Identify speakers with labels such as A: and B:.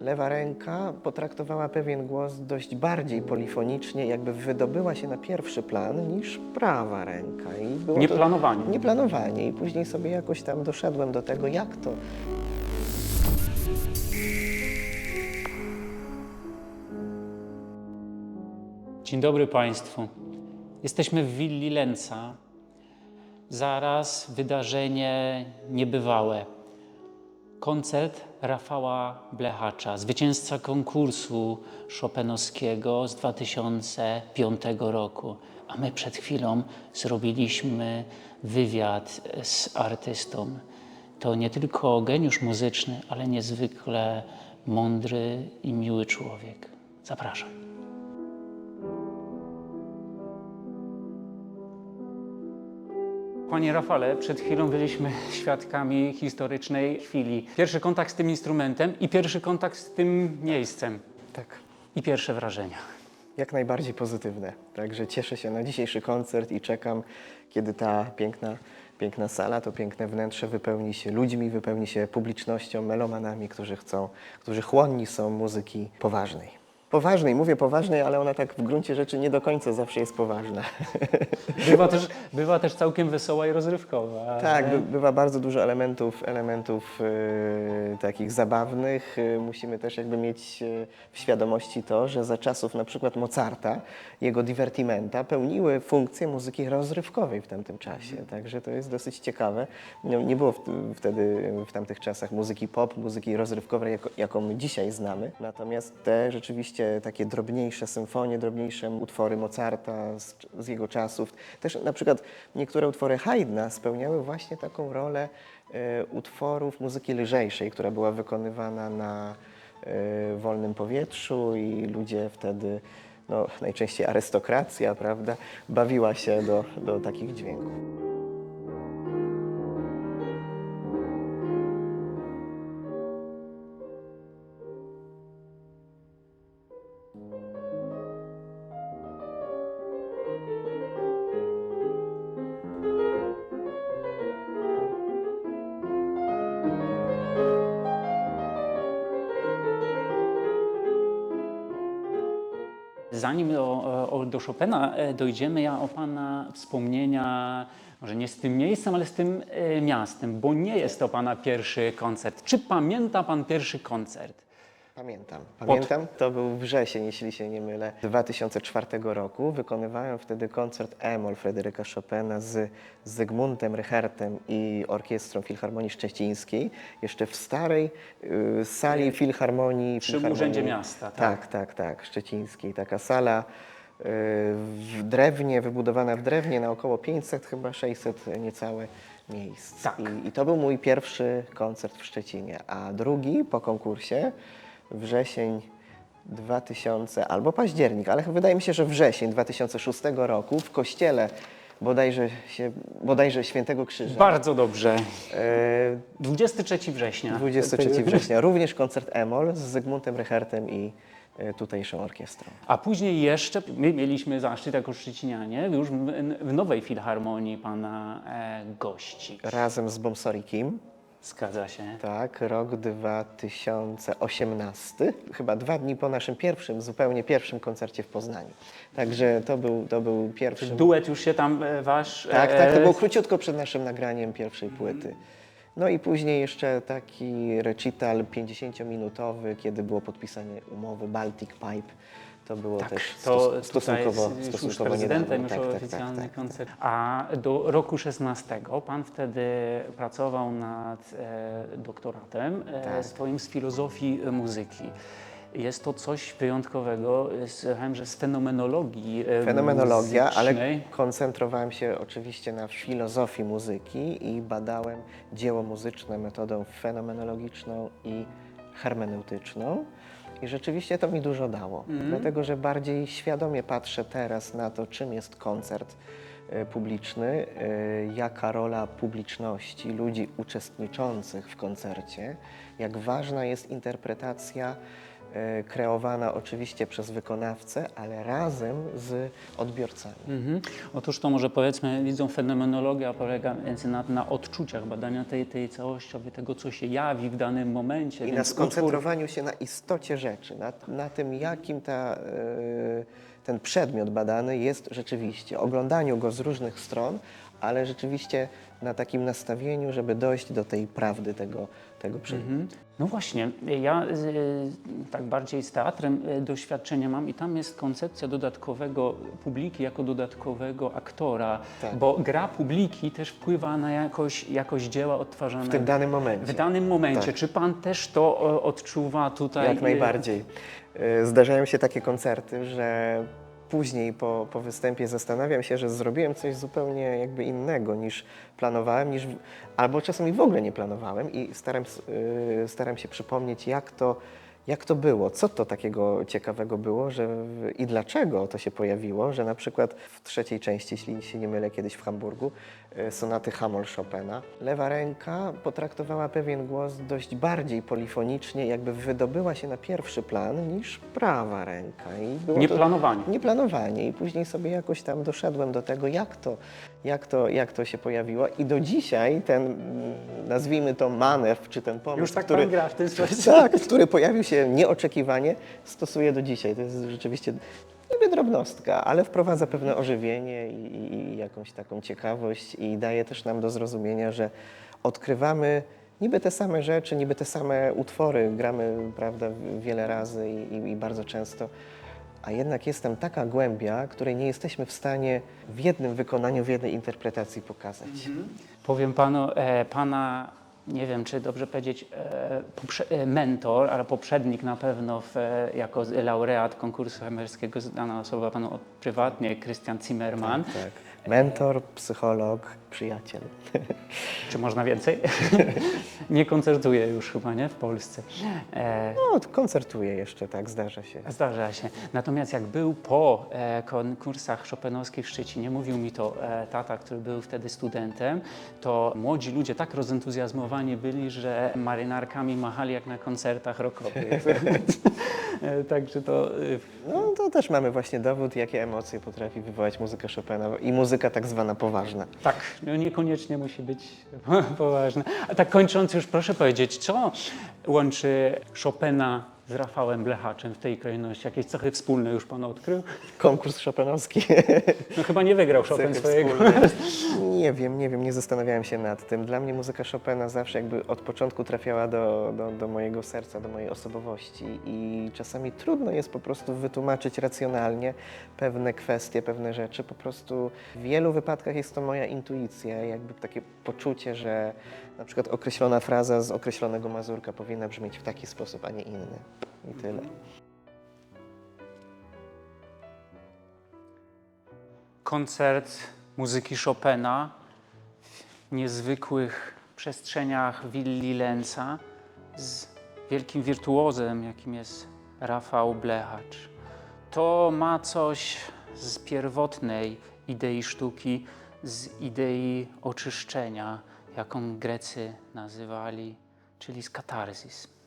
A: lewa ręka potraktowała pewien głos dość bardziej polifonicznie, jakby wydobyła się na pierwszy plan niż prawa ręka. I było to-
B: Nieplanowanie.
A: Nieplanowanie. I później sobie jakoś tam doszedłem do tego, jak to
B: Dzień dobry Państwu. Jesteśmy w willi Lenca. Zaraz wydarzenie niebywałe. Koncert Rafała Blechacza, zwycięzca konkursu Chopinowskiego z 2005 roku. A my przed chwilą zrobiliśmy wywiad z artystą. To nie tylko geniusz muzyczny, ale niezwykle mądry i miły człowiek. Zapraszam. Panie Rafale, przed chwilą byliśmy świadkami historycznej chwili. Pierwszy kontakt z tym instrumentem i pierwszy kontakt z tym miejscem.
A: tak
B: I pierwsze wrażenia.
A: jak najbardziej pozytywne. Także cieszę się na dzisiejszy koncert i czekam, kiedy ta piękna, piękna sala, to piękne wnętrze wypełni się ludźmi, wypełni się publicznością, melomanami, którzy chcą, którzy chłonni są muzyki poważnej. Poważnej, mówię poważnej, ale ona tak w gruncie rzeczy nie do końca zawsze jest poważna.
B: Bywa też, bywa też całkiem wesoła i rozrywkowa.
A: Tak, by, bywa bardzo dużo elementów, elementów e, takich zabawnych. E, musimy też jakby mieć e, w świadomości to, że za czasów na przykład Mozarta, jego divertimenta pełniły funkcję muzyki rozrywkowej w tamtym czasie. Także to jest dosyć ciekawe. No, nie było w, wtedy w tamtych czasach muzyki pop, muzyki rozrywkowej, jaką my dzisiaj znamy. Natomiast te rzeczywiście takie drobniejsze symfonie, drobniejsze utwory Mozarta z, z jego czasów, też na przykład niektóre utwory Haydna spełniały właśnie taką rolę e, utworów muzyki lżejszej, która była wykonywana na e, wolnym powietrzu i ludzie wtedy, no, najczęściej arystokracja, prawda, bawiła się do, do takich dźwięków.
B: Zanim do, do Chopina e, dojdziemy, ja o Pana wspomnienia, może nie z tym miejscem, ale z tym e, miastem, bo nie jest to Pana pierwszy koncert. Czy pamięta Pan pierwszy koncert?
A: Pamiętam. Pamiętam, to był wrzesień, jeśli się nie mylę, 2004 roku. Wykonywałem wtedy koncert E-moll Fryderyka Chopina z Zygmuntem Rychertem i Orkiestrą Filharmonii Szczecińskiej, jeszcze w starej y, sali Filharmonii.
B: Przy
A: Filharmonii-
B: Urzędzie Miasta, tak?
A: Tak, tak, tak, szczecińskiej. Taka sala y, w drewnie, wybudowana w drewnie na około 500, chyba 600 niecałe miejsc.
B: Tak.
A: I, I to był mój pierwszy koncert w Szczecinie, a drugi po konkursie wrzesień 2000 albo październik, ale wydaje mi się, że wrzesień 2006 roku w kościele bodajże, się, bodajże Świętego Krzyża.
B: Bardzo dobrze.
A: E,
B: 23 września.
A: 23 września. Również koncert Emol z Zygmuntem Rychertem i e, tutejszą orkiestrą.
B: A później jeszcze my mieliśmy zaszczyt jako Szczecinianie już w, w Nowej Filharmonii Pana e, gości.
A: Razem z Bomsori Kim,
B: Zgadza się.
A: tak, rok 2018, chyba dwa dni po naszym pierwszym, zupełnie pierwszym koncercie w Poznaniu. Także to był, to był pierwszy...
B: Duet już się tam e, Wasz...
A: Tak, tak, to
B: e,
A: było króciutko przed naszym nagraniem pierwszej płyty. No i później jeszcze taki recital 50-minutowy, kiedy było podpisanie umowy Baltic Pipe. To było
B: Tak,
A: też
B: to
A: stos-
B: tutaj
A: stosunkowo,
B: już
A: stosunkowo
B: prezydentem,
A: niedawno.
B: już
A: Tak, tak,
B: oficjalny
A: tak, tak,
B: koncert. A do roku 16 Pan wtedy pracował nad e, doktoratem e,
A: Tak.
B: swoim z filozofii muzyki. Jest to coś wyjątkowego, słuchałem, że z fenomenologii e,
A: Fenomenologia, ale
B: muzycznej.
A: koncentrowałem się oczywiście na filozofii muzyki i badałem dzieło muzyczne metodą fenomenologiczną i hermeneutyczną. I rzeczywiście to mi dużo dało, dlatego że bardziej świadomie patrzę teraz na to, czym jest koncert e, publiczny, e, jaka rola publiczności, ludzi uczestniczących w koncercie, jak ważna jest interpretacja kreowana oczywiście przez wykonawcę, ale razem z odbiorcami.
B: Mhm. Otóż to może powiedzmy, widzą, fenomenologia polega na, na odczuciach, badania tej, tej całościowej, tego, co się jawi w danym momencie.
A: I na
B: więc utwór-
A: skoncentrowaniu się na istocie rzeczy, na, na tym, jakim ta, e, ten przedmiot badany jest rzeczywiście, oglądaniu go z różnych stron, ale rzeczywiście na takim nastawieniu, żeby dojść do tej prawdy tego, tego przedmiotu.
B: Mhm. No właśnie, ja y, tak bardziej z teatrem y, doświadczenia mam i tam jest koncepcja dodatkowego publiki jako dodatkowego aktora,
A: Tak.
B: bo gra publiki też wpływa na jakość, jakość dzieła odtwarzanego.
A: W tym danym momencie.
B: W danym momencie.
A: Tak.
B: Czy pan też to odczuwa tutaj?
A: Jak
B: y,
A: najbardziej. Y, Zdarzają się takie koncerty, że później po, po występie zastanawiam się, że zrobiłem coś zupełnie jakby innego niż planowałem, niż, albo czasami w ogóle nie planowałem i staram, y, staram się przypomnieć, jak to, jak to było, co to takiego ciekawego było że, i dlaczego to się pojawiło, że na przykład w trzeciej części, jeśli się nie mylę, kiedyś w Hamburgu, y, sonaty Hamol Chopina, lewa ręka potraktowała pewien głos dość bardziej polifonicznie, jakby wydobyła się na pierwszy plan niż prawa ręka. I było to-
B: Nieplanowanie.
A: Nieplanowanie i później sobie jakoś tam doszedłem do tego, jak to, jak to, jak to się pojawiło i do dzisiaj ten, mm, nazwijmy to manewr, czy ten pomysł,
B: Już tak
A: który,
B: gra w ten sposób.
A: tak, który pojawił się nieoczekiwanie, stosuję do dzisiaj. To jest rzeczywiście niby drobnostka, ale wprowadza pewne ożywienie i, i, jakąś taką ciekawość i daje też nam do zrozumienia, że odkrywamy niby te same rzeczy, niby te same utwory, gramy prawda, wiele razy i, i, i bardzo często, a jednak jest tam taka głębia, której nie jesteśmy w stanie w jednym wykonaniu, w jednej interpretacji pokazać.
B: Powiem panu, e, pana, nie wiem czy dobrze powiedzieć, e, e, mentor, ale poprzednik na pewno w, e, jako laureat konkursu hemerskiego, znana osoba panu prywatnie, Christian Zimmerman.
A: Tak. Mentor, psycholog, przyjaciel.
B: Czy można więcej? nie koncertuje już chyba, nie? W Polsce. E,
A: No, koncertuje jeszcze, tak, zdarza się.
B: Zdarza się. Natomiast jak był po e, konkursach Chopinowskich w Szczecinie, mówił mi to e, tata, który był wtedy studentem, to młodzi ludzie tak rozentuzjazmowani byli, że marynarkami machali jak na koncertach rockowych. E, Także to e,
A: No to też mamy właśnie dowód, jakie emocje potrafi wywołać muzyka Chopina i muzyka tak zwana poważna.
B: tak, no niekoniecznie musi być poważne. A tak kończąc już proszę powiedzieć, co łączy Chopina z Rafałem Blechaczem w tej kolejności? Jakieś cechy wspólne już pan odkrył?
A: Konkurs Chopinowski.
B: No chyba nie wygrał Chopin swojego.
A: Nie wiem, nie wiem, nie zastanawiałem się nad tym. Dla mnie muzyka Chopina zawsze jakby od początku trafiała do, do, do mojego serca, do mojej osobowości i czasami trudno jest po prostu wytłumaczyć racjonalnie pewne kwestie, pewne rzeczy. Po prostu w wielu wypadkach jest to moja intuicja, jakby takie poczucie, że na przykład określona fraza z określonego mazurka powinna brzmieć w taki sposób, a nie inny. I tyle.
B: koncert muzyki Chopina w niezwykłych przestrzeniach willi Lenza z wielkim wirtuozem, jakim jest Rafał Blechacz. To ma coś z pierwotnej idei sztuki, z idei oczyszczenia, jaką Grecy nazywali, czyli z katarzis.